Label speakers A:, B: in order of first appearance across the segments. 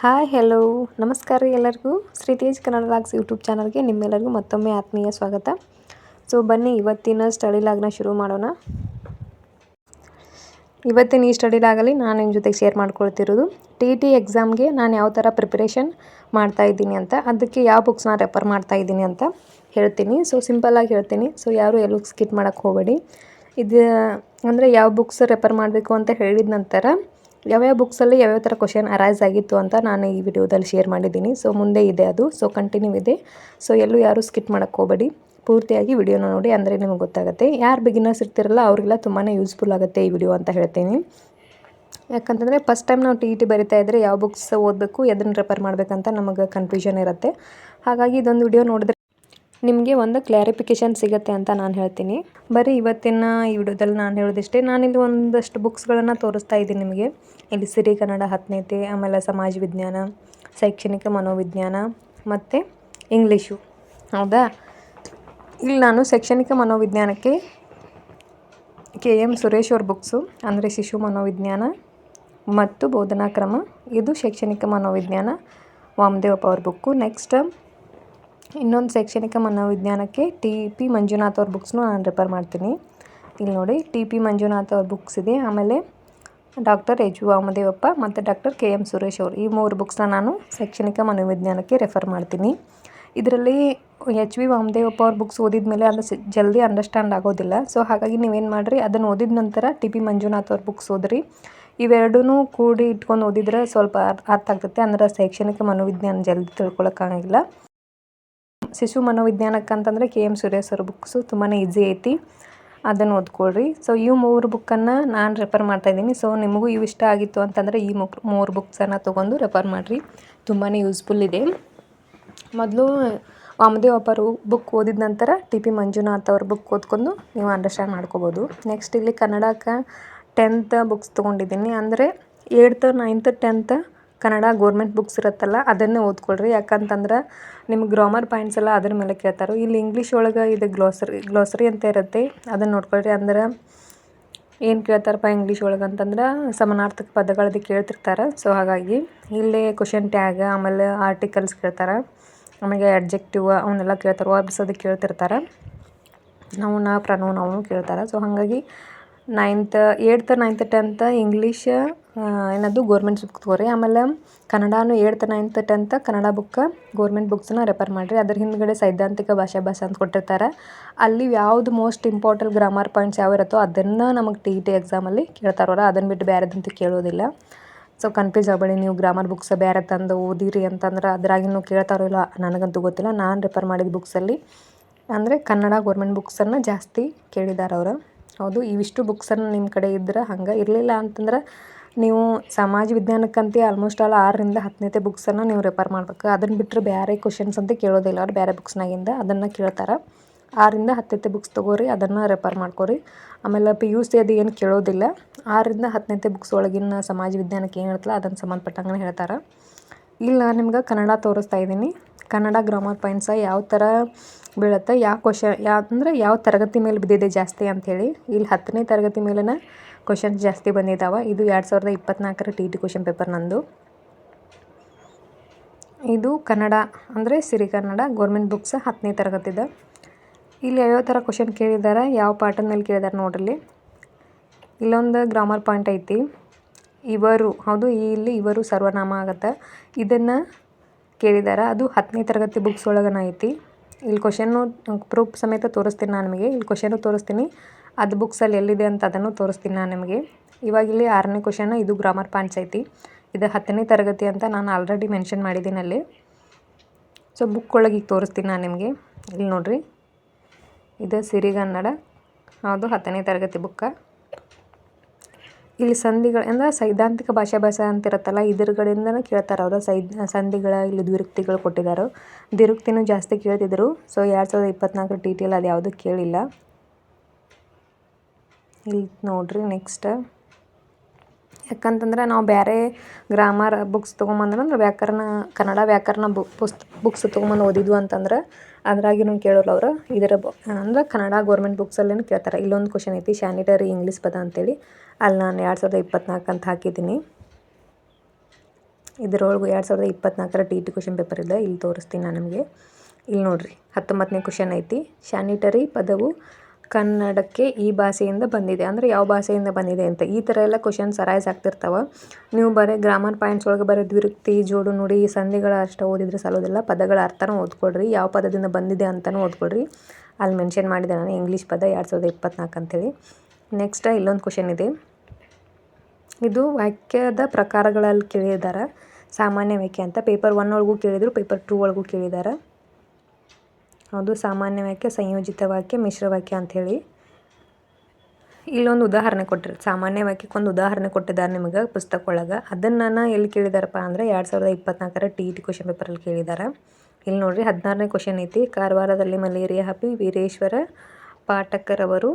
A: Hi hello ನಮಸ್ಕಾರ ರೀ ಎಲ್ಲರಿಗೂ. ಶ್ರೀ ತೇಜ್ ಕನ್ನಡ ಲಾಗ್ಸ್ ಯೂಟ್ಯೂಬ್ ಚಾನಲ್ಗೆ ನಿಮ್ಮೆಲ್ಲರಿಗೂ ಮತ್ತೊಮ್ಮೆ ಆತ್ಮೀಯ ಸ್ವಾಗತ. ಸೊ ಬನ್ನಿ, ಇವತ್ತಿನ ಸ್ಟಡಿ ಲಾಗ್ನ ಶುರು ಮಾಡೋಣ. ಇವತ್ತಿನ ಈ ಸ್ಟಡಿ ಲಾಗಲ್ಲಿ ನಾನು ನಿಮ್ಮ ಜೊತೆಗೆ ಶೇರ್ ಮಾಡ್ಕೊಳ್ತಿರೋದು. ಟಿ ಟಿ ಎಕ್ಸಾಮ್ಗೆ ನಾನು ಯಾವ ಥರ ಪ್ರಿಪ್ರೇಷನ್ ಮಾಡ್ತಾ ಇದ್ದೀನಿ ಅಂತ, ಅದಕ್ಕೆ ಯಾವ ಬುಕ್ಸ್ನ ರೆಫರ್ ಮಾಡ್ತಾ ಇದ್ದೀನಿ ಅಂತ ಹೇಳ್ತೀನಿ. ಸೊ ಸಿಂಪಲ್ಲಾಗಿ ಹೇಳ್ತೀನಿ. ಸೊ ಯಾರು ಎಲ್ಲೂ ಸ್ಕಿಪ್ ಮಾಡೋಕ್ಕೆ ಹೋಗಬೇಡಿ. ಇದು, ಅಂದರೆ ಯಾವ ಬುಕ್ಸ್ ರೆಫರ್ ಮಾಡಬೇಕು ಅಂತ ಹೇಳಿದ ನಂತರ ಯಾವ್ಯಾವ ಬುಕ್ಸಲ್ಲಿ ಯಾವ್ಯಾವ ಥರ ಕ್ವಶನ್ ಅರೈಸ್ ಆಗಿತ್ತು ಅಂತ ನಾನು ಈ ವಿಡಿಯೋದಲ್ಲಿ ಶೇರ್ ಮಾಡಿದ್ದೀನಿ. ಸೊ ಮುಂದೆ ಇದೆ ಅದು. ಸೊ ಕಂಟಿನ್ಯೂ ಇದೆ. ಸೊ ಎಲ್ಲೂ ಯಾರೂ ಸ್ಕಿಪ್ ಮಾಡೋಕ್ಕೆ ಹೋಗಬೇಡಿ. ಪೂರ್ತಿಯಾಗಿ ವಿಡಿಯೋನ ನೋಡಿ, ಅಂದರೆ ನಿಮಗೆ ಗೊತ್ತಾಗುತ್ತೆ. ಯಾರು ಬಿಗಿನರ್ಸ್ ಇರ್ತಿರಲ್ಲ, ಅವರಿಗೆಲ್ಲ ತುಂಬಾ ಯೂಸ್ಫುಲ್ ಆಗುತ್ತೆ ಈ ವಿಡಿಯೋ ಅಂತ ಹೇಳ್ತೀನಿ. ಯಾಕಂತಂದರೆ ಫಸ್ಟ್ ಟೈಮ್ ನಾವು ಟಿ ಇ ಟಿ ಬರಿತಾ ಇದ್ದರೆ ಯಾವ ಬುಕ್ಸ್ ಓದಬೇಕು, ಎದನ್ನು ರೆಫರ್ ಮಾಡಬೇಕಂತ ನಮಗೆ ಕನ್ಫ್ಯೂಷನ್ ಇರುತ್ತೆ. ಹಾಗಾಗಿ ಇದೊಂದು ವಿಡಿಯೋ ನೋಡಿದ್ರೆ ನಿಮಗೆ ಒಂದು ಕ್ಲಾರಿಫಿಕೇಷನ್ ಸಿಗುತ್ತೆ ಅಂತ ನಾನು ಹೇಳ್ತೀನಿ. ಬರೀ ಇವತ್ತಿನ ಈ ವಿಡಿಯೋದಲ್ಲಿ ನಾನು ಹೇಳೋದಿಷ್ಟೇ. ನಾನಿಲ್ಲಿ ಒಂದಷ್ಟು ಬುಕ್ಸ್ಗಳನ್ನು ತೋರಿಸ್ತಾ ಇದ್ದೀನಿ ನಿಮಗೆ. ಇಲ್ಲಿ ಸಿರಿ ಕನ್ನಡ ಹತ್ತನೇತಿ, ಆಮೇಲೆ ಸಮಾಜ ವಿಜ್ಞಾನ, ಶೈಕ್ಷಣಿಕ ಮನೋವಿಜ್ಞಾನ ಮತ್ತು ಇಂಗ್ಲೀಷು ಹೌದಾ? ಇಲ್ಲಿ ನಾನು ಶೈಕ್ಷಣಿಕ ಮನೋವಿಜ್ಞಾನಕ್ಕೆ ಕೆ ಎಂ ಸುರೇಶ್ ಅವ್ರ ಬುಕ್ಸು, ಅಂದರೆ ಶಿಶು ಮನೋವಿಜ್ಞಾನ ಮತ್ತು ಬೋಧನಾ ಕ್ರಮ. ಇದು ಶೈಕ್ಷಣಿಕ ಮನೋವಿಜ್ಞಾನ, ವಾಮದೇವಪ್ಪ ಅವ್ರ ಬುಕ್ಕು. ನೆಕ್ಸ್ಟ್ ಇನ್ನೊಂದು ಶೈಕ್ಷಣಿಕ ಮನೋವಿಜ್ಞಾನಕ್ಕೆ ಟಿ ಪಿ ಮಂಜುನಾಥ್ ಅವ್ರ ಬುಕ್ಸ್ನು ನಾನು ರೆಫರ್ ಮಾಡ್ತೀನಿ. ಇಲ್ಲಿ ನೋಡಿ, ಟಿ ಪಿ ಮಂಜುನಾಥ್ ಅವ್ರ ಬುಕ್ಸ್ ಇದೆ. ಆಮೇಲೆ ಡಾಕ್ಟರ್ ಎಚ್ ವಾಮದೇವಪ್ಪ ಮತ್ತು ಡಾಕ್ಟರ್ ಕೆ ಎಂ ಸುರೇಶ್ ಅವರು. ಈ ಮೂರು ಬುಕ್ಸ್ನ ನಾನು ಶೈಕ್ಷಣಿಕ ಮನೋವಿಜ್ಞಾನಕ್ಕೆ ರೆಫರ್ ಮಾಡ್ತೀನಿ. ಇದರಲ್ಲಿ ಎಚ್ ವಿ ವಾಮದೇವಪ್ಪ ಅವ್ರ ಬುಕ್ಸ್ ಓದಿದ ಮೇಲೆ ಅದು ಜಲ್ದಿ ಅಂಡರ್ಸ್ಟ್ಯಾಂಡ್ ಆಗೋದಿಲ್ಲ. ಸೊ ಹಾಗಾಗಿ ನೀವೇನು ಮಾಡಿರಿ, ಅದನ್ನು ಓದಿದ ನಂತರ ಟಿ ಪಿ ಮಂಜುನಾಥ್ ಅವ್ರ ಬುಕ್ಸ್ ಓದ್ರಿ. ಇವೆರಡೂ ಕೂಡಿ ಇಟ್ಕೊಂಡು ಓದಿದ್ರೆ ಸ್ವಲ್ಪ ಅರ್ಥ ಆಗ್ತೈತೆ. ಅಂದ್ರೆ ಶೈಕ್ಷಣಿಕ ಮನೋವಿಜ್ಞಾನ ಜಲ್ದಿ ತಿಳ್ಕೊಳಕ್ಕಾಗಿಲ್ಲ ಶಿಶು ಮನೋವಿಜ್ಞಾನಕ್ಕೆ ಅಂತಂದರೆ ಕೆ ಎಂ ಸುರೇಶ್ ಅವ್ರ ಬುಕ್ಸು ತುಂಬಾ ಈಸಿ ಐತಿ. ಅದನ್ನು ಓದ್ಕೊಳ್ರಿ. ಸೊ ಈ ಮೂರು ಬುಕ್ಕನ್ನು ನಾನು ರೆಫರ್ ಮಾಡ್ತಾಯಿದ್ದೀನಿ ಸೊ ನಿಮಗೂ ಇವು ಇಷ್ಟ ಆಗಿತ್ತು ಅಂತಂದರೆ ಈ ಮುಕ್ ಮೂರು ಬುಕ್ಸನ್ನು ತೊಗೊಂಡು ರೆಫರ್ ಮಾಡಿರಿ. ತುಂಬಾ ಯೂಸ್ಫುಲ್ ಇದೆ. ಮೊದಲು ವಾಮದೇವಪ್ಪರು ಬುಕ್ ಓದಿದ ನಂತರ ಟಿ ಪಿ ಮಂಜುನಾಥ್ ಅವ್ರ ಬುಕ್ ಓದ್ಕೊಂಡು ನೀವು ಅಂಡರ್ಸ್ಟ್ಯಾಂಡ್ ಮಾಡ್ಕೋಬೋದು. ನೆಕ್ಸ್ಟ್ ಇಲ್ಲಿ ಕನ್ನಡಕ್ಕೆ ಟೆಂತ್ ಬುಕ್ಸ್ ತೊಗೊಂಡಿದ್ದೀನಿ. ಅಂದರೆ eighth ninth tenth Kannada government books ಇರುತ್ತಲ್ಲ, ಅದನ್ನೇ ಓದ್ಕೊಳ್ರಿ. ಯಾಕಂತಂದ್ರೆ ನಿಮ್ಗೆ ಗ್ರಾಮರ್ ಪಾಯಿಂಟ್ಸ್ ಎಲ್ಲ ಅದ್ರ ಮೇಲೆ ಕೇಳ್ತಾರೆ. ಇಲ್ಲಿ ಇಂಗ್ಲೀಷ್ ಒಳಗೆ ಇದು ಗ್ಲೋಸರಿ ಗ್ಲೋಸರಿ ಅಂತ ಇರುತ್ತೆ. ಅದನ್ನು ನೋಡ್ಕೊಳ್ರಿ. ಅಂದ್ರೆ ಏನು ಕೇಳ್ತಾರಪ್ಪ ಇಂಗ್ಲೀಷ್ ಒಳಗೆ ಅಂತಂದ್ರೆ ಸಮಾನಾರ್ಥಕ ಪದಗಳದ್ದು ಕೇಳ್ತಿರ್ತಾರೆ. ಸೊ ಹಾಗಾಗಿ ಇಲ್ಲಿ ಕ್ವಶನ್ ಟ್ಯಾಗ್ ಆಮೇಲೆ ಆರ್ಟಿಕಲ್ಸ್ ಕೇಳ್ತಾರೆ. ಆಮೇಲೆ ಅಡ್ಜೆಕ್ಟಿವ್ ಅವನ್ನೆಲ್ಲ ಕೇಳ್ತಾರೆ ವರ್ಬ್ಸ್ ಅದು ಕೇಳ್ತಿರ್ತಾರೆ. ನಾವು ನಾ ಪ್ರನೌನ್ ಅವನು ಕೇಳ್ತಾರೆ. ಸೊ ಹಾಗಾಗಿ ninth eighth ninth tenth English ಏನದು ಗೋರ್ಮೆಂಟ್ ತಗೋರಿ. ಆಮೇಲೆ ಕನ್ನಡಾನು eighth ninth tenth Kannada book government ಬುಕ್ಸ್ನ refer ಮಾಡಿರಿ. ಅದ್ರ ಹಿಂದ್ಗಡೆ ಸೈದ್ಧಾಂತಿಕ ಭಾಷಾ ಭಾಷೆ ಅಂತ ಕೊಟ್ಟಿರ್ತಾರೆ. ಅಲ್ಲಿ ಯಾವುದು ಮೋಸ್ಟ್ ಇಂಪಾರ್ಟೆಂಟ್ ಗ್ರಾಮರ್ ಪಾಯಿಂಟ್ಸ್ ಯಾವ ಇರುತ್ತೋ ಅದನ್ನು ನಮಗೆ ಟಿ ಟಿ ಎಕ್ಸಾಮಲ್ಲಿ ಕೇಳ್ತಾರವ್ರ ಅದನ್ನು ಬಿಟ್ಟು ಬೇರೆದಂತೂ ಕೇಳೋದಿಲ್ಲ. ಸೊ ಕನ್ಫ್ಯೂಸ್ ಆಗಬೇಡಿ. ನೀವು ಗ್ರಾಮರ್ ಬುಕ್ಸ್ ಬೇರೆ ತಂದು ಓದಿರಿ ಅಂತಂದ್ರೆ ಅದ್ರಾಗಿನೂ ಕೇಳ್ತಾರೋ ಇಲ್ಲ ನನಗಂತೂ ಗೊತ್ತಿಲ್ಲ. ನಾನು ರೆಫರ್ ಮಾಡಿದ ಬುಕ್ಸಲ್ಲಿ ಅಂದರೆ ಕನ್ನಡ ಗೋರ್ಮೆಂಟ್ ಬುಕ್ಸನ್ನು ಜಾಸ್ತಿ ಕೇಳಿದ್ದಾರೆ ಅವರು. ಹೌದು, ಇವಿಷ್ಟು ಬುಕ್ಸನ್ನು ನಿಮ್ಮ ಕಡೆ ಇದ್ರೆ ಹಂಗೆ ಇರಲಿಲ್ಲ ಅಂತಂದ್ರೆ ನೀವು ಸಮಾಜ ವಿಜ್ಞಾನಕ್ಕಂತೆ ಆಲ್ಮೋಸ್ಟ್ ಆಲ್ ಆರರಿಂದ ಹತ್ತನೇತೆ ಬುಕ್ಸನ್ನು ನೀವು ರೆಫರ್ ಮಾಡ್ಬೇಕು. ಅದನ್ನು ಬಿಟ್ಟರೆ ಬೇರೆ ಕ್ವಶನ್ಸ್ ಅಂತ ಕೇಳೋದಿಲ್ಲ ಅವ್ರು ಬೇರೆ ಬುಕ್ಸ್ನಾಗಿಂದ ಅದನ್ನು ಕೇಳ್ತಾರೆ. ಆರರಿಂದ ಹತ್ತನೇತೆ ಬುಕ್ಸ್ ತೊಗೋರಿ, ಅದನ್ನು ರೆಫರ್ ಮಾಡ್ಕೊರಿ. ಆಮೇಲೆ ಪಿ ಯು ಸಿ ಅದು ಏನು ಕೇಳೋದಿಲ್ಲ. ಆರರಿಂದ ಹತ್ತನೇತೆ ಬುಕ್ಸ್ ಒಳಗಿನ ಸಮಾಜ ವಿಜ್ಞಾನಕ್ಕೆ ಏನು ಹೇಳ್ತಲ್ಲ ಅದನ್ನು ಸಂಬಂಧಪಟ್ಟಂಗೆ ಹೇಳ್ತಾರೆ. ಇಲ್ಲ ನಾನು ನಿಮ್ಗೆ ಕನ್ನಡ ತೋರಿಸ್ತಾ ಇದ್ದೀನಿ. ಕನ್ನಡ ಗ್ರಾಮರ್ ಪಾಯಿಂಟ್ಸ ಯಾವ ಥರ ಬೀಳುತ್ತೆ. ಯಾವ ಕ್ವಶನ್ ಯಾವ ಅಂದರೆ ಯಾವ ತರಗತಿ ಮೇಲೆ ಬಿದ್ದಿದೆ ಜಾಸ್ತಿ ಅಂಥೇಳಿ ಇಲ್ಲಿ ಹತ್ತನೇ ತರಗತಿ ಮೇಲಿನ ಕ್ವಶನ್ಸ್ ಜಾಸ್ತಿ ಬಂದಿದ್ದಾವೆ ಇದು ಎರಡು ಸಾವಿರದ ಇಪ್ಪತ್ನಾಲ್ಕರ ಟಿ ಟಿ ಕ್ವಶನ್ ಪೇಪರ್ ನಂದು. ಇದು ಕನ್ನಡ ಅಂದರೆ ಸಿರಿ ಕನ್ನಡ ಗೌರ್ಮೆಂಟ್ ಬುಕ್ಸ್ ಹತ್ತನೇ ತರಗತಿದ. ಇಲ್ಲಿ ಯಾವ್ಯಾವ ಥರ ಕ್ವಶನ್ ಕೇಳಿದ್ದಾರೆ ಯಾವ ಮೇಲೆ ಕೇಳಿದ್ದಾರೆ ನೋಡ್ರಲ್ಲಿ ಇಲ್ಲೊಂದು ಗ್ರಾಮರ್ ಪಾಯಿಂಟ್ ಐತಿ. ಇವರು, ಹೌದು ಇಲ್ಲಿ ಇವರು ಸರ್ವನಾಮ ಆಗುತ್ತೆ. ಇದನ್ನು ಕೇಳಿದ್ದಾರೆ ಅದು ಹತ್ತನೇ ತರಗತಿ ಬುಕ್ಸ್ ಒಳಗನ ಐತಿ. ಇಲ್ಲಿ ಕ್ವಶನ್ನು ಪ್ರೂಫ್ ಸಮೇತ ತೋರಿಸ್ತೀನಿ ನಾನು ನಿಮಗೆ. ಇಲ್ಲಿ ಕ್ವಶನ್ನು ತೋರಿಸ್ತೀನಿ. ಅದು ಬುಕ್ಸಲ್ಲಿ ಎಲ್ಲಿದೆ ಅಂತ ಅದನ್ನು ತೋರಿಸ್ತೀನಿ ನಾನು ನಿಮಗೆ. ಇವಾಗ ಇಲ್ಲಿ ಆರನೇ ಕ್ವಶನ್ ಇದು ಗ್ರಾಮರ್ ಪಾಯಿಂಟ್ಸ್ ಐತಿ ಇದು ಹತ್ತನೇ ತರಗತಿ ಅಂತ ನಾನು ಆಲ್ರೆಡಿ ಮೆನ್ಷನ್ ಮಾಡಿದ್ದೀನಿ ಅಲ್ಲಿ. ಸೊ ಬುಕ್ ಒಳಗೆ ಈಗ ತೋರಿಸ್ತೀನಿ ನಾನು ನಿಮಗೆ. ಇಲ್ಲಿ ನೋಡಿರಿ. ಇದು ಸಿರಿಗನ್ನಡ. ಹೌದು, ಹತ್ತನೇ ತರಗತಿ ಬುಕ್ಕ ಇಲ್ಲಿ ಸಂಧಿಗಳು, ಅಂದ್ರೆ ಸೈದ್ಧಾಂತಿಕ ಭಾಷಾ ಭಾಷೆ ಅಂತಿರುತ್ತಲ್ಲ, ಇದ್ರಗಳಿಂದನೂ ಕೇಳ್ತಾರೆ ಅವರು. ಸೈದ್, ಸಂಧಿಗಳ ಇಲ್ಲಿ ದ್ವಿರುಕ್ತಿಗಳು ಕೊಟ್ಟಿದ್ದಾರೆ. ದ್ವಿರುಕ್ತಿನೂ ಜಾಸ್ತಿ ಕೇಳ್ತಿದ್ರು. ಸೊ ಎರಡು ಸಾವಿರದ ಇಪ್ಪತ್ನಾಲ್ಕು ಟಿ ಅದು ಯಾವುದೂ ಕೇಳಿಲ್ಲ. ಇಲ್ಲಿ ನೋಡಿರಿ ನೆಕ್ಸ್ಟ್ ಯಾಕಂತಂದ್ರೆ ನಾವು ಬೇರೆ ಗ್ರಾಮರ್ ಬುಕ್ಸ್ ತೊಗೊಂಬಂದ್ರೆ ವ್ಯಾಕರಣ, ಕನ್ನಡ ವ್ಯಾಕರಣ ಬುಕ್ ಪುಸ್ತ ಬುಕ್ಸ್ ತೊಗೊಂಬಂದು ಓದಿದ್ವು ಅಂತಂದ್ರೆ ಅದ್ರಾಗಿನೂ ಕೇಳೋರು ಅವರು. ಇದರ ಅಂದ್ರೆ ಕನ್ನಡ ಗೌರ್ಮೆಂಟ್ ಬುಕ್ಸಲ್ಲೇನು ಕೇಳ್ತಾರೆ. ಇಲ್ಲೊಂದು ಕ್ವಶನ್ ಐತಿ ಸ್ಯಾನಿಟರಿ ಇಂಗ್ಲೀಷ್ ಪದ ಅಂತೇಳಿ. ಅಲ್ಲಿ ನಾನು ಎರಡು ಸಾವಿರದ ಇಪ್ಪತ್ನಾಲ್ಕು ಅಂತ ಹಾಕಿದ್ದೀನಿ. ಇದರೊಳಗೆ ಎರಡು ಸಾವಿರದ ಇಪ್ಪತ್ನಾಲ್ಕರ ಟಿ ಟಿ ಕ್ವಶನ್ ಪೇಪರ್ ಇದೆ, ಇಲ್ಲಿ ತೋರಿಸ್ತೀನಿ ನಾನು ನಿಮಗೆ. ಇಲ್ಲಿ ನೋಡಿರಿ, ಹತ್ತೊಂಬತ್ತನೇ ಕ್ವಶನ್ ಐತಿ. ಶ್ಯಾನಿಟರಿ ಪದವು ಕನ್ನಡಕ್ಕೆ ಈ ಭಾಷೆಯಿಂದ ಬಂದಿದೆ. ಅಂದರೆ ಯಾವ ಭಾಷೆಯಿಂದ ಬಂದಿದೆ ಅಂತ. ಈ ಥರ ಎಲ್ಲ ಕ್ವಶನ್ ಸರಾಯ್ಸ್ ಆಗ್ತಿರ್ತಾವೆ. ನೀವು ಬರೀ ಗ್ರಾಮರ್ ಪಾಯಿಂಟ್ಸ್ ಒಳಗೆ ಬರೀ ದ್ವಿರುಕ್ತಿ, ಜೋಡು, ನುಡಿ, ಸಂಧಿಗಳ ಅಷ್ಟೇ ಓದಿದ್ರೆ ಸಲೋದಿಲ್ಲ. ಪದಗಳ ಅರ್ಥನೂ ಓದ್ಕೊಳ್ರಿ. ಯಾವ ಪದದಿಂದ ಬಂದಿದೆ ಅಂತಲೂ ಓದ್ಕೊಳ್ರಿ. ಅಲ್ಲಿ ಮೆನ್ಷನ್ ಮಾಡಿದೆ ನಾನು ಇಂಗ್ಲೀಷ್ ಪದ ಎರಡು ಸಾವಿರದ ಇಪ್ಪತ್ನಾಲ್ಕು ಅಂತೇಳಿ. ನೆಕ್ಸ್ಟ್ ಇಲ್ಲೊಂದು ಕ್ವಶನ್ ಇದೆ. ಇದು ವಾಕ್ಯದ ಪ್ರಕಾರಗಳಲ್ಲಿ ಕೇಳಿದ್ದಾರೆ ಸಾಮಾನ್ಯ ವಾಕ್ಯ ಅಂತ. ಪೇಪರ್ ಒನ್ ಒಳಗೂ ಕೇಳಿದರು ಪೇಪರ್ ಟೂ ಒಳಗೂ ಕೇಳಿದ್ದಾರೆ ಅದು ಸಾಮಾನ್ಯ ವಾಕ್ಯ ಸಂಯೋಜಿತ ವಾಕ್ಯ, ಮಿಶ್ರ ವಾಕ್ಯ ಅಂಥೇಳಿ ಇಲ್ಲೊಂದು ಉದಾಹರಣೆ ಕೊಟ್ಟಿರಿ ಸಾಮಾನ್ಯ ವಾಕ್ಯಕ್ಕೊಂದು ಉದಾಹರಣೆ ಕೊಟ್ಟಿದ್ದಾರೆ ನಿಮಗೆ ಪುಸ್ತಕ ಒಳಗೆ. ಅದನ್ನು ನಾನು ಎಲ್ಲಿ ಕೇಳಿದಾರಪ್ಪ ಅಂದರೆ ಎರಡು ಸಾವಿರದ ಇಪ್ಪತ್ನಾಲ್ಕರ ಟಿ ಇ ಟಿ ಕ್ವಶನ್ ಪೇಪರಲ್ಲಿ ಕೇಳಿದ್ದಾರೆ ಇಲ್ಲಿ ನೋಡಿರಿ, ಹದಿನಾರನೇ ಕ್ವಶನ್ ಐತಿ. ಕಾರವಾರದಲ್ಲಿ ಮಲೇರಿಯಾ ಹಬ್ಬಿ ವೀರೇಶ್ವರ ಪಾಠಕರವರು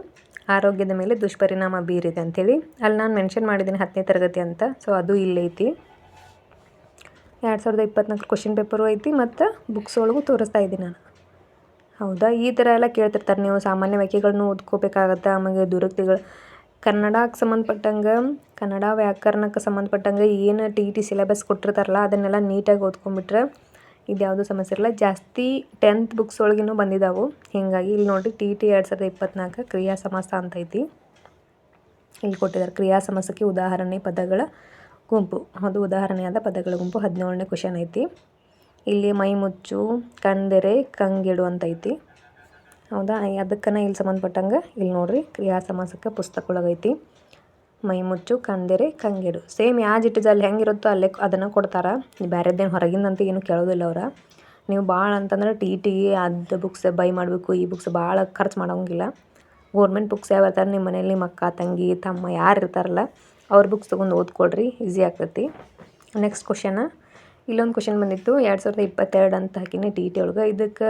A: ಆರೋಗ್ಯದ ಮೇಲೆ ದುಷ್ಪರಿಣಾಮ ಬೀರಿದೆ ಅಂಥೇಳಿ. ಅಲ್ಲಿ ನಾನು ಮೆನ್ಷನ್ ಮಾಡಿದ್ದೀನಿ ಹತ್ತನೇ ತರಗತಿ ಅಂತ. ಸೊ ಅದು ಇಲ್ಲೈತಿ ಎರಡು ಸಾವಿರದ ಇಪ್ಪತ್ನಾಲ್ಕು ಕ್ವಶನ್ ಪೇಪರು ಐತಿ ಮತ್ತು ಬುಕ್ಸ್ ಒಳಗೂ ತೋರಿಸ್ತಾ ಇದ್ದೀನಿ ನಾನು. ಹೌದಾ? ಈ ಥರ ಎಲ್ಲ ಕೇಳ್ತಿರ್ತಾರೆ ನೀವು. ಸಾಮಾನ್ಯ ವಾಕ್ಯಗಳನ್ನು ಓದ್ಕೋಬೇಕಾಗತ್ತೆ? ಆಮೇಲೆ ದುರಕ್ತಿಗಳು. ಕನ್ನಡಕ್ಕೆ ಸಂಬಂಧಪಟ್ಟಂಗೆ, ಕನ್ನಡ ವ್ಯಾಕರಣಕ್ಕೆ ಸಂಬಂಧಪಟ್ಟಂಗೆ ಏನು ಟಿ ಟಿ ಸಿಲೆಬಸ್ ಕೊಟ್ಟಿರ್ತಾರಲ್ಲ, ಅದನ್ನೆಲ್ಲ ನೀಟಾಗಿ ಓದ್ಕೊಂಬಿಟ್ರೆ ಇದು ಯಾವುದೂ ಸಮಸ್ಯೆ ಇರಲ್ಲ ಜಾಸ್ತಿ ಟೆಂತ್ ಬುಕ್ಸ್ ಒಳಗಿನೂ ಬಂದಿದ್ದಾವೆ ಹೀಗಾಗಿ ಇಲ್ಲಿ ನೋಡಿರಿ ಟಿ ಟಿ ಎರಡು ಸಾವಿರದ ಇಪ್ಪತ್ನಾಲ್ಕು ಕ್ರಿಯಾ ಸಮಾಸ ಅಂತ ಐತಿ. ಇಲ್ಲಿ ಕೊಟ್ಟಿದ್ದಾರೆ ಕ್ರಿಯಾ ಸಮಾಸಕ್ಕೆ ಉದಾಹರಣೆ ಪದಗಳ ಗುಂಪು. ಅದು ಉದಾಹರಣೆಯಾದ ಪದಗಳ ಗುಂಪು. ಹದಿನೇಳನೇ ಕ್ವಶನ್ ಐತಿ. ಇಲ್ಲಿ ಮೈ ಮುಚ್ಚು ಕಂದೆರೆ ಕಂಗೆಡು ಅಂತ ಐತಿ. ಹೌದಾ? ಅದಕ್ಕನ ಇಲ್ಲಿ ಸಂಬಂಧಪಟ್ಟಂಗೆ ಇಲ್ಲಿ ನೋಡಿರಿ ಕ್ರಿಯಾ ಸಮಾಸಕ್ಕೆ ಪುಸ್ತಕ ಒಳಗೈತಿ. ಮೈ ಮುಚ್ಚು ಕಂದಿರಿ, ಕಂಗಿಡು. ಸೇಮ್ ಯಾಜ್ ಇಟ್ಟಿದ್ದು ಅಲ್ಲಿ ಹೆಂಗಿರುತ್ತೋ ಅಲ್ಲೇ ಅದನ್ನು ಕೊಡ್ತಾರೆ. ಬೇರೆದ್ದೇನು ಹೊರಗಿಂದಂತ ಏನು ಕೇಳೋದಿಲ್ಲ ಅವ್ರು. ನೀವು ಭಾಳ ಅಂತಂದ್ರೆ ಟಿ ಟಿ, ಅದು ಬುಕ್ಸ್ ಬೈ ಮಾಡಬೇಕು, ಈ ಬುಕ್ಸ್ ಭಾಳ ಖರ್ಚು ಮಾಡೋಂಗಿಲ್ಲ. ಗೋರ್ಮೆಂಟ್ ಬುಕ್ಸ್ ಯಾವ ಇರ್ತಾರೆ ನಿಮ್ಮ ಮನೆಯಲ್ಲಿ? ನಿಮ್ಮ ಅಕ್ಕ, ತಂಗಿ, ತಮ್ಮ ಯಾರು ಇರ್ತಾರಲ್ಲ, ಅವ್ರ ಬುಕ್ಸ್ ತೊಗೊಂಡು ಓದ್ಕೊಳ್ರಿ ಈಸಿ ಆಗ್ತೈತಿ. ನೆಕ್ಸ್ಟ್ ಕ್ವಶನ ಇಲ್ಲೊಂದು ಕ್ವಶನ್ ಬಂದಿತ್ತು. ಎರಡು ಸಾವಿರದ ಇಪ್ಪತ್ತೆರಡು ಅಂತ ಹಾಕಿನಿ ಟಿ ಟಿ ಒಳಗೆ ಇದಕ್ಕೆ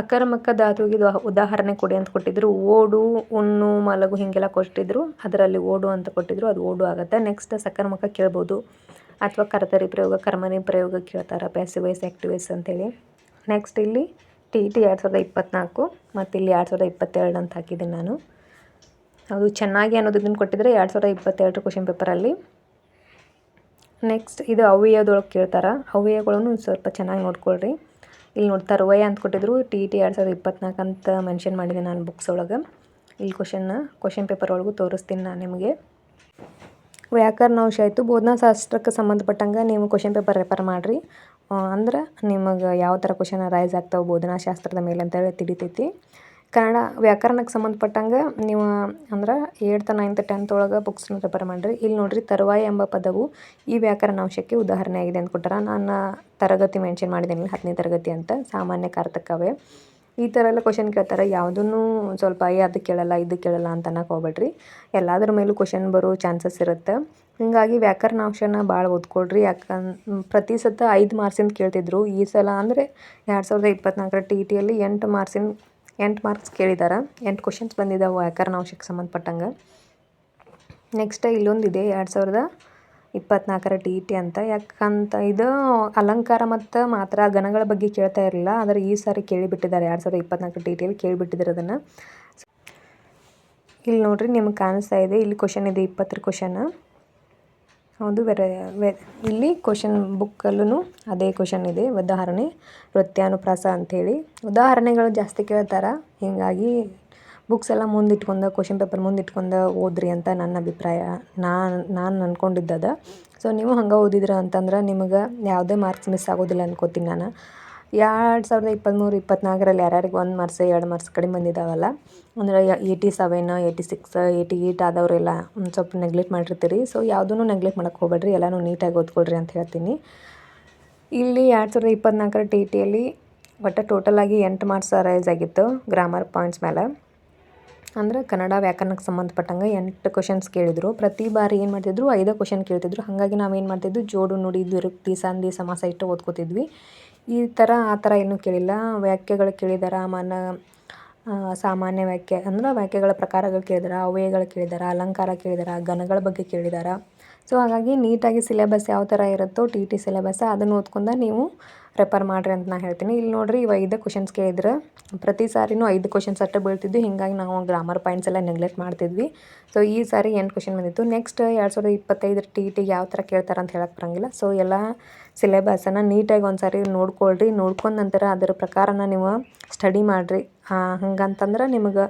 A: ಅಕರ್ಮಕ ಧಾತುವಿಗೆ ಉದಾಹರಣೆ ಕೊಡಿ ಅಂತ ಕೊಟ್ಟಿದ್ರು. ಓಡು, ಉಣ್ಣು, ಮಲಗು ಹೀಗೆಲ್ಲ ಕೊಟ್ಟಿದ್ರು. ಅದರಲ್ಲಿ ಓಡು ಅಂತ ಕೊಟ್ಟಿದ್ರು. ಅದು ಓಡು ಆಗುತ್ತೆ. ನೆಕ್ಸ್ಟ್ ಸಕರ್ಮಕ ಕೇಳ್ಬೋದು. ಅಥವಾ ಕರ್ತರಿ ಪ್ರಯೋಗ, ಕರ್ಮನಿ ಪ್ರಯೋಗ ಕೇಳ್ತಾರೆ? ಪ್ಯಾಸಿವೈಸ್ ಆ್ಯಕ್ಟಿವೈಸ್ ಅಂತೇಳಿ ನೆಕ್ಸ್ಟ್ ಇಲ್ಲಿ ಟಿ ಟಿ ಎರಡು ಸಾವಿರದ ಇಪ್ಪತ್ನಾಲ್ಕು ಮತ್ತು ಇಲ್ಲಿ ಎರಡು ಸಾವಿರದ ಇಪ್ಪತ್ತೆರಡು ಅಂತ ಹಾಕಿದ್ದೀನಿ ನಾನು. ಅದು ಚೆನ್ನಾಗಿ ಅನ್ನೋದನ್ನು ಕೊಟ್ಟಿದ್ರೆ ಎರಡು ಸಾವಿರದ ಇಪ್ಪತ್ತೆರಡು ಕ್ವಶನ್ ಪೇಪರಲ್ಲಿ ನೆಕ್ಸ್ಟ್ ಇದು ಅವ್ಯಯದೊಳಗೆ ಕೇಳ್ತಾರೆ? ಅವ್ಯಯಗಳನ್ನು ಸ್ವಲ್ಪ ಚೆನ್ನಾಗಿ ನೋಡ್ಕೊಳ್ರಿ. ಇಲ್ಲಿ ನೋಡಿ ತರುವಾಯ ಅಂತ ಕೊಟ್ಟಿದ್ರು. ಟಿ ಟಿ ಎರಡು ಸಾವಿರದ ಇಪ್ಪತ್ನಾಲ್ಕು ಅಂತ ಮೆನ್ಷನ್ ಮಾಡಿದೆ ನಾನು ಬುಕ್ಸ್ ಒಳಗೆ. ಇಲ್ಲಿ ಕ್ವಶನ್ನ ಕ್ವಶನ್ ಪೇಪರ್ ಒಳಗೂ ತೋರಿಸ್ತೀನಿ ನಾನು ನಿಮಗೆ. ವ್ಯಾಕರಣಾಂಶ ಆಯಿತು. ಬೋಧನಾಶಾಸ್ತ್ರಕ್ಕೆ ಸಂಬಂಧಪಟ್ಟಂಗೆ ನೀವು ಕ್ವಶನ್ ಪೇಪರ್ ರೆಫರ್ ಮಾಡಿರಿ. ಅಂದ್ರೆ ನಿಮಗೆ ಯಾವ ಥರ ಕ್ವಶನ್ ರೈಸ್ ಆಗ್ತಾವೆ ಬೋಧನಾಶಾಸ್ತ್ರದ ಮೇಲೆ ಅಂತೇಳಿ ತಿಳಿತೈತಿ. ಕನ್ನಡ ವ್ಯಾಕರಣಕ್ಕೆ ಸಂಬಂಧಪಟ್ಟಂಗೆ ನೀವು ಅಂದ್ರೆ ಏಳ್ತ್, ನೈನ್ತ್ ಟೆಂತ್ ಒಳಗೆ ಬುಕ್ಸ್ನ ರೆಫರ್ ಮಾಡಿರಿ. ಇಲ್ಲಿ ನೋಡಿರಿ ತರುವಾಯ ಎಂಬ ಪದವು ಈ ವ್ಯಾಕರಣಾಂಶಕ್ಕೆ ಉದಾಹರಣೆ ಆಗಿದೆ ಅಂತ ಕೊಟ್ಟಾರ. ನಾನು ತರಗತಿ ಮೆನ್ಷನ್ ಮಾಡಿದ್ದೀನಿ ಹತ್ತನೇ ತರಗತಿ ಅಂತ, ಸಾಮಾನ್ಯ ಕಾರ್ತಕವೇ ಈ ಥರ ಎಲ್ಲ ಕ್ವಶನ್ ಕೇಳ್ತಾರೆ. ಯಾವುದನ್ನು ಸ್ವಲ್ಪ ಏ, ಅದು ಕೇಳಲ್ಲ, ಇದು ಕೇಳಲ್ಲ ಅಂತ ಅನ್ನಕ್ಕೆ ಹೋಗ್ಬೇಡ್ರಿ. ಎಲ್ಲದ್ರ ಮೇಲೂ ಕ್ವಶನ್ ಬರೋ ಚಾನ್ಸಸ್ ಇರುತ್ತೆ. ಹೀಗಾಗಿ ವ್ಯಾಕರಣಾಂಶನ ಭಾಳ ಓದ್ಕೊಳ್ರಿ. ಯಾಕಂದ್ರೆ ಪ್ರತಿ ಸತ ಐದು ಮಾರ್ಕ್ಸಿಂದ ಕೇಳ್ತಿದ್ರು. ಈ ಸಲ ಅಂದರೆ ಎರಡು ಸಾವಿರದ ಇಪ್ಪತ್ನಾಲ್ಕರ ಟಿ ಟಿಯಲ್ಲಿ ಎಂಟು ಮಾರ್ಕ್ಸಿನ ಎಂಟು ಮಾರ್ಕ್ಸ್ ಕೇಳಿದ್ದಾರೆ ಎಂಟು ಕ್ವಶನ್ಸ್ ಬಂದಿದ್ದಾವೆ ವ್ಯಾಕರಣಾಂಶಕ್ಕೆ ಸಂಬಂಧಪಟ್ಟಂಗೆ. ನೆಕ್ಸ್ಟ್ ಇಲ್ಲೊಂದಿದೆ, ಎರಡು ಸಾವಿರದ ಇಪ್ಪತ್ನಾಲ್ಕರ ಟಿ ಇ ಟಿ ಅಂತ. ಯಾಕಂತ ಇದು ಅಲಂಕಾರ ಮತ್ತು ಮಾತ್ರ ಗಣಗಳ ಬಗ್ಗೆ ಕೇಳ್ತಾ ಇರಲಿಲ್ಲ. ಆದರೆ ಈ ಸಾರಿ ಕೇಳಿಬಿಟ್ಟಿದ್ದಾರೆ. ಎರಡು ಸಾವಿರದ ಇಪ್ಪತ್ನಾಲ್ಕು ಟಿ ಟಿಯಲ್ಲಿ ಕೇಳಿಬಿಟ್ಟಿದ್ದಾರೆ ಅದನ್ನು. ಇಲ್ಲಿ ನೋಡಿರಿ ನಿಮ್ಗೆ ಕಾಣಿಸ್ತಾ ಇದೆ. ಇಲ್ಲಿ ಕ್ವಶನ್ ಇದೆ, ಇಪ್ಪತ್ತರ ಕ್ವಶನ್ ಹೌದು ವೆರೈ ವೆ, ಇಲ್ಲಿ ಕ್ವಶನ್ ಬುಕ್ಕಲ್ಲೂ ಅದೇ ಕ್ವಶನ್ ಇದೆ. ಉದಾಹರಣೆ ನೃತ್ಯಾನುಪ್ರಾಸ ಅಂಥೇಳಿ. ಉದಾಹರಣೆಗಳು ಜಾಸ್ತಿ ಕೇಳ್ತಾರೆ? ಹೀಗಾಗಿ ಬುಕ್ಸ್ ಎಲ್ಲ ಮುಂದಿಟ್ಕೊಂಡು ಕ್ವಶನ್ ಪೇಪರ್ ಮುಂದಿಟ್ಕೊಂಡು ಓದ್ರಿ ಅಂತ ನನ್ನ ಅಭಿಪ್ರಾಯ. ನಾನು ನಾನು ಅಂದ್ಕೊಂಡಿದ್ದದ ಸೊ ನೀವು ಹಂಗೆ ಓದಿದ್ರೆ ಅಂತಂದ್ರೆ ನಿಮಗೆ ಯಾವುದೇ ಮಾರ್ಕ್ಸ್ ಮಿಸ್ ಆಗೋದಿಲ್ಲ ಅನ್ಕೋತೀನಿ ನಾನು. ಎರಡು ಸಾವಿರದ ಇಪ್ಪತ್ತ್ಮೂರು ಇಪ್ಪತ್ತ್ನಾಲ್ಕರಲ್ಲಿ ಯಾರ್ಯಾರಿಗೆ ಒಂದು ಮಾರ್ಕ್ಸ್, ಎರಡು ಮಾರ್ಕ್ಸ್ ಕಡಿಮೆ ಬಂದಿದ್ದಾವಲ್ಲ ಅಂದರೆ eighty seven eighty six eighty eight ಆದವರೆಲ್ಲ ಒಂದು ಸ್ವಲ್ಪ ನೆಗ್ಲೆಕ್ಟ್ ಮಾಡಿರ್ತೀರಿ. ಸೊ ಯಾವುದೂ ನೆಗ್ಲೆಕ್ಟ್ ಮಾಡೋಕ್ಕೆ ಹೋಗಬೇಡ್ರಿ, ಎಲ್ಲನೂ ನೀಟಾಗಿ ಓದ್ಕೊಳ್ರಿ ಅಂತ ಹೇಳ್ತೀನಿ. ಇಲ್ಲಿ ಎರಡು ಸಾವಿರದ ಇಪ್ಪತ್ತ್ನಾಲ್ಕರ ಟಿ ಟಿಯಲ್ಲಿ ಒಟ್ಟು ಟೋಟಲಾಗಿ ಎಂಟು ಮಾರ್ಕ್ಸ್ ರೈಸ್ ಆಗಿತ್ತು ಗ್ರಾಮರ್ ಪಾಯಿಂಟ್ಸ್ ಮೇಲೆ ಅಂದ್ರೆ ಕನ್ನಡ ವ್ಯಾಕರಣಕ್ಕೆ ಸಂಬಂಧಪಟ್ಟಂಗೆ ಎಂಟು ಕ್ವಶನ್ಸ್ ಕೇಳಿದರು. ಪ್ರತಿ ಬಾರಿ ಏನು ಮಾಡ್ತಿದ್ರು? ಐದು ಕ್ವಶನ್ ಕೇಳ್ತಿದ್ರು. ಹಾಗಾಗಿ ನಾವೇನು ಮಾಡ್ತಿದ್ವಿ? ಜೋಡು, ನುಡಿ ದ್ವಿರುಕ್ತಿ ಸಂಧಿ, ಸಮಾಸ ಇಟ್ಟು ಓದ್ಕೋತಿದ್ವಿ. ಈ ಥರ ಆ ಥರ ಏನೂ ಕೇಳಿಲ್ಲ. ವಾಕ್ಯಗಳು ಕೇಳಿದಾರ, ಮನ ಸಾಮಾನ್ಯ ವಾಕ್ಯ ಅಂದ್ರೆ ವಾಕ್ಯಗಳ ಪ್ರಕಾರಗಳು ಕೇಳಿದಾರ ಅವ್ಯಯಗಳು ಕೇಳಿದಾರ, ಅಲಂಕಾರ ಕೇಳಿದಾರ ಗಣಗಳ ಬಗ್ಗೆ ಕೇಳಿದಾರೆ. ಸೊ ಹಾಗಾಗಿ ನೀಟಾಗಿ ಸಿಲೆಬಸ್ ಯಾವ ಥರ ಇರುತ್ತೋ ಟಿ ಟಿ ಸಿಲೆಬಸ್ ಅದನ್ನು ಓದ್ಕೊಂಡ ನೀವು ರೆಫರ್ ಮಾಡಿರಿ ಅಂತ ನಾನು ಹೇಳ್ತೀನಿ. ಇಲ್ಲಿ ನೋಡಿರಿ ಇವ ಐದು ಕ್ವಶನ್ಸ್ ಕೇಳಿದ್ರೆ. ಪ್ರತಿ ಸಾರಿನೂ ಐದು ಕ್ವಶನ್ಸ್ ಅಷ್ಟೇ ಬೀಳ್ತಿದ್ವಿ. ಹೀಗಾಗಿ ನಾವು ಗ್ರಾಮರ್ ಪಾಯಿಂಟ್ಸ್ ಎಲ್ಲ ನೆಗ್ಲೆಕ್ಟ್ ಮಾಡ್ತಿದ್ವಿ. ಸೊ ಈ ಸಾರಿ ಎಂಟು ಕ್ವಶನ್ ಬಂದಿತ್ತು. ನೆಕ್ಸ್ಟ್ ಎರಡು ಸಾವಿರದ ಇಪ್ಪತ್ತೈದರ ಟಿ ಟಿಗೆ ಯಾವ ಥರ ಕೇಳ್ತಾರೆ ಅಂತ ಹೇಳಕ್ಕೆ ಬರಂಗಿಲ್ಲ. ಸೊ ಎಲ್ಲ ಸಿಲೆಬಸನ್ನು ನೀಟಾಗಿ ಒಂದು ಸಾರಿ ನೋಡ್ಕೊಳ್ರಿ. ನೋಡ್ಕೊಂಡ ನಂತರ ಅದರ ಪ್ರಕಾರನ ನೀವು ಸ್ಟಡಿ ಮಾಡಿರಿ. ಹಂಗಂತಂದ್ರೆ ನಿಮಗೆ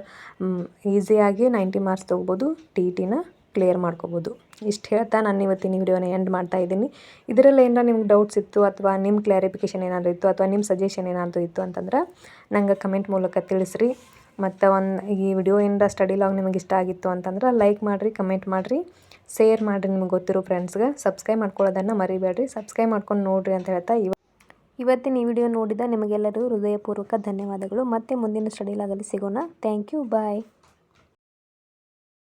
A: ಈಸಿಯಾಗಿ ನೈಂಟಿ ಮಾರ್ಕ್ಸ್ ತೊಗೋಬೋದು. ಟಿ ಟಿನ ಕ್ಲಿಯರ್ ಮಾಡ್ಕೋಬೋದು. ಇಷ್ಟು ಹೇಳ್ತಾ ನಾನು ಇವತ್ತಿನ ವಿಡಿಯೋನ ಎಂಡ್ ಮಾಡ್ತಾ ಇದ್ದೀನಿ. ಇದರಲ್ಲಿ ಏನಾರ ನಿಮ್ಗೆ ಡೌಟ್ಸ್ ಇತ್ತು ಅಥವಾ ನಿಮ್ಮ ಕ್ಲಾರಿಫಿಕೇಷನ್ ಏನಾದರೂ ಇತ್ತು ಅಥವಾ ನಿಮ್ಮ ಸಜೆಷನ್ ಏನಾದರೂ ಇತ್ತು ಅಂತಂದ್ರೆ ನಂಗೆ ಕಮೆಂಟ್ ಮೂಲಕ ತಿಳಿಸ್ರಿ. ಮತ್ತು ಒಂದು ಈ ವಿಡಿಯೋ ಏನಾರ ಸ್ಟಡಿ ಲಾಗ್ ನಿಮಗೆ ಇಷ್ಟ ಆಗಿತ್ತು ಅಂತಂದ್ರೆ ಲೈಕ್ ಮಾಡಿರಿ ಕಮೆಂಟ್ ಮಾಡಿರಿ ಶೇರ್ ಮಾಡಿರಿ ನಿಮ್ಗೆ ಗೊತ್ತಿರೋ ಫ್ರೆಂಡ್ಸ್ಗೆ ಸಬ್ಸ್ಕ್ರೈಬ್ ಮಾಡ್ಕೊಳ್ಳೋದನ್ನು ಮರಿಬೇಡ್ರಿ. ಸಬ್ಸ್ಕ್ರೈಬ್ ಮಾಡ್ಕೊಂಡು ನೋಡಿರಿ ಅಂತ ಹೇಳ್ತಾ ಇವ ಇವತ್ತಿನ ಈ ವಿಡಿಯೋ ನೋಡಿದ ನಿಮಗೆಲ್ಲರೂ ಹೃದಯಪೂರ್ವಕ ಧನ್ಯವಾದಗಳು. ಮತ್ತೆ ಮುಂದಿನ ಸ್ಟಡಿ ಲಾಗಲ್ಲಿ ಸಿಗೋಣ. Thank you bye